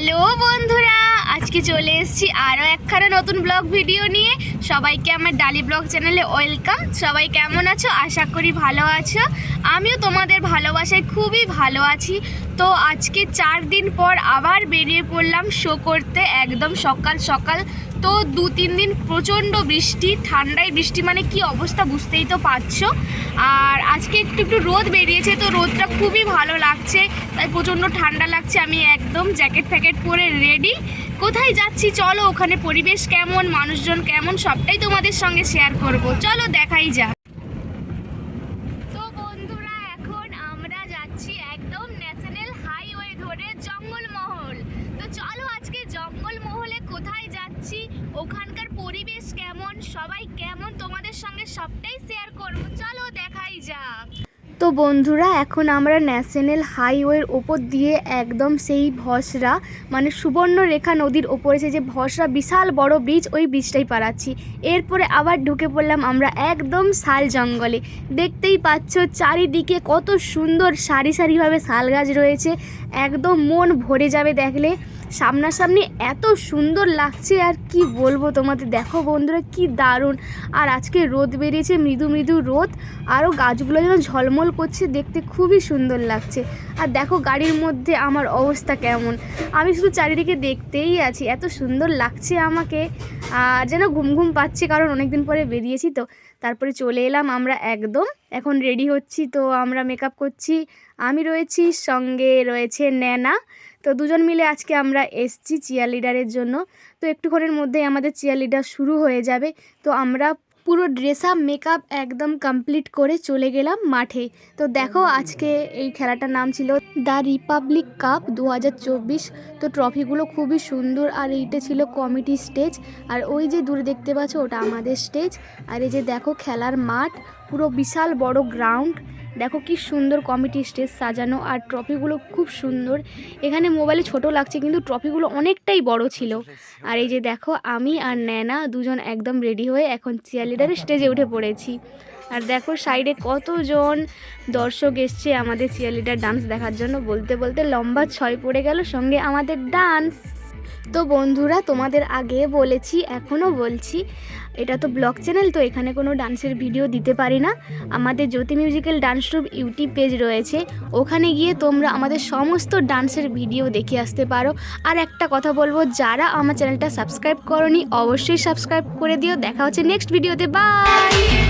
Hello বন্ধুরা আজকে চলে এসেছি আরও একখানা নতুন ব্লগ ভিডিও নিয়ে। সবাইকে আমার ডালি ব্লগ চ্যানেলে ওয়েলকাম। সবাই কেমন আছো? আশা করি ভালো আছো। আমিও তোমাদের ভালোবাসায় খুবই ভালো আছি। তো আজকে চার দিন পর আবার বেরিয়ে পড়লাম শো করতে একদম সকাল সকাল। তো দু তিন দিন প্রচণ্ড বৃষ্টি, ঠান্ডায় বৃষ্টি মানে কি অবস্থা বুঝতেই তো পারছ। আর আজকে একটু একটু রোদ বেরিয়েছে, তো রোদটা খুবই ভালো লাগছে। তাই প্রচণ্ড ঠান্ডা লাগছে, আমি একদম জ্যাকেট ফ্যাকেট পরে রেডি কোথায় যাচ্ছি? চলো, ওখানে পরিবেশ কেমন, মানুষজন কেমন, সবটাই তোমাদের সঙ্গে শেয়ার করব। চলো, দেখাই যাক। তো বন্ধুরা, এখন আমরা যাচ্ছি একদম ন্যাশনাল হাইওয়ে ধরে জঙ্গলমহল। তো চলো, আজকে জঙ্গলমহলে কোথায় যাচ্ছি, ওখানকার পরিবেশ কেমন, সবাই কেমন, তোমাদের সঙ্গে সবটাই শেয়ার করব। চলো, দেখাই যাক। তো বন্ধুরা, এখন আমরা ন্যাশনাল হাইওয়ের ওপর দিয়ে একদম সেই ভসরা মানে সুবর্ণরেখা নদীর ওপরে সে যে ভসরা বিশাল বড় ব্রিজ ওই ব্রিজটাই পাড়াচ্ছি। এরপরে আবার ঢুকে পড়লাম আমরা একদম শাল জঙ্গলে। দেখতেই পাচ্ছ, চারিদিকে কত সুন্দর সারি সারিভাবে শাল গাছ রয়েছে। একদম মন ভরে যাবে দেখলে। সামনাসামনি এত সুন্দর লাগছে আর কি বলব তোমাদের। দেখো বন্ধুরা কি দারুণ। আর আজকে রোদ বেরিয়েছে, মৃদু মৃদু রোদ। আরও গাছগুলো যেন ঝলমল করছে, দেখতে খুবই সুন্দর লাগছে। আর দেখো গাড়ির মধ্যে আমার অবস্থা কেমন। আমি শুধু চারিদিকে দেখতেই আছি, এত সুন্দর লাগছে আমাকে। আর যেন ঘুম ঘুম পাচ্ছে, কারণ অনেক দিন পরে বেরিয়েছি তো। তারপরে চলে এলাম আমরা একদম। এখন রেডি হচ্ছি তো আমরা মেকআপ করছি। আমি রয়েছি, সঙ্গে রয়েছে ন্যানা। তো দুজন মিলে আজকে আমরা এসছি চিয়ার লিডারের জন্য। তো একটুক্ষণের মধ্যেই আমাদের চিয়ার লিডার শুরু হয়ে যাবে। তো আমরা পুরো ড্রেস আপ মেকআপ একদম কমপ্লিট করে চলে গেলাম মাঠে। তো দেখো আজকে এই খেলাটার নাম ছিল দ্য রিপাবলিক কাপ দু হাজার চব্বিশ। তো ট্রফিগুলো খুবই সুন্দর আর এইটা ছিল কমিটি স্টেজ আর ওই যে দূরে দেখতে পাচ্ছ ওটা আমাদের স্টেজ আর এই যে দেখো খেলার মাঠ, পুরো বিশাল বড় গ্রাউন্ড দেখো কি সুন্দর কমিটি স্টেজ সাজানো আর ট্রফিগুলো খুব সুন্দর। এখানে মোবাইলে ছোট লাগছে কিন্তু ট্রফিগুলো অনেকটাই বড় ছিল। আর এই যে দেখো, আমি আর ন্যানা দুজন একদম রেডি হয়ে এখন চেয়ার লিডারের স্টেজে উঠে পড়েছি। আর দেখো, সাইডে কতজন দর্শক এসছে আমাদের চেয়ার লিডার ডান্স দেখার জন্য। বলতে বলতে লম্বা ছয় পড়ে গেল, সঙ্গে আমাদের ডান্স তো বন্ধুরা, তোমাদের আগে বলেছি এখনও বলছি, এটা তো ব্লগ চ্যানেল, তো এখানে কোনো ডান্সের ভিডিও দিতে পারি না। আমাদের Jyoti musical dance group YouTube page রয়েছে, ওখানে গিয়ে তোমরা আমাদের সমস্ত ডান্সের ভিডিও দেখে আসতে পারো। আর একটা কথা বলব, যারা আমার চ্যানেলটা সাবস্ক্রাইব করনি, অবশ্যই সাবস্ক্রাইব করে দিও। দেখা হচ্ছে নেক্সট ভিডিওতে, বাই!